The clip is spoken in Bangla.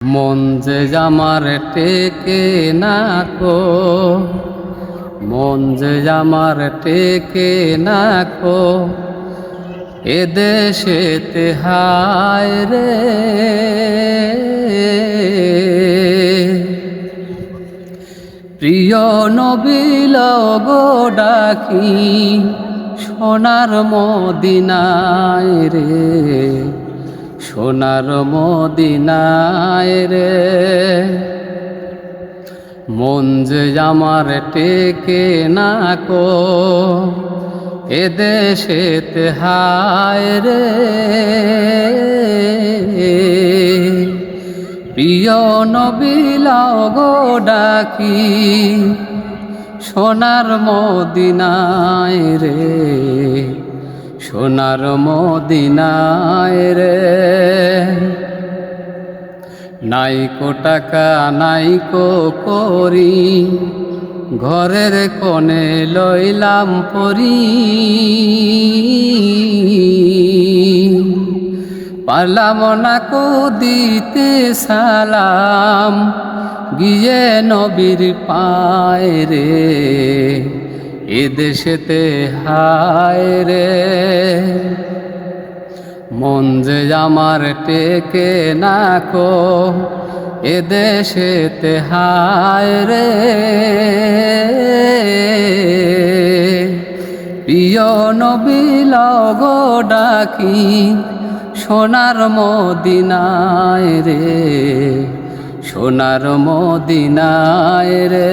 মন যে জামার টেকে না কো, মন যে জামার টেকে না কো, এ দেশেতে হায় রে। প্রিয় নবিল ডাকি সোনার মদিনায় রে। সোনার মদিনায় রে। মন যে আমার টেকে না কো, এ দেশেতে হায় রে। প্রিয় নবিলাও গো ডাকি, সোনার মদিনায় রে। সোনার মদিনায় রে। নাইকো টাকা, নাইকো করি, ঘরের কোণে লইলাম পরি। পারলাম না কো দিতে সালাম, গিয়ে নবীর পায় রে। এ দেশেতে হায় রে। মন যে আমার টেকে না কো, এ দেশেতে হায় রে। প্রিয় নবিল গো ডাকি সোনার মদিনায় রে, সোনার মদিনায় রে।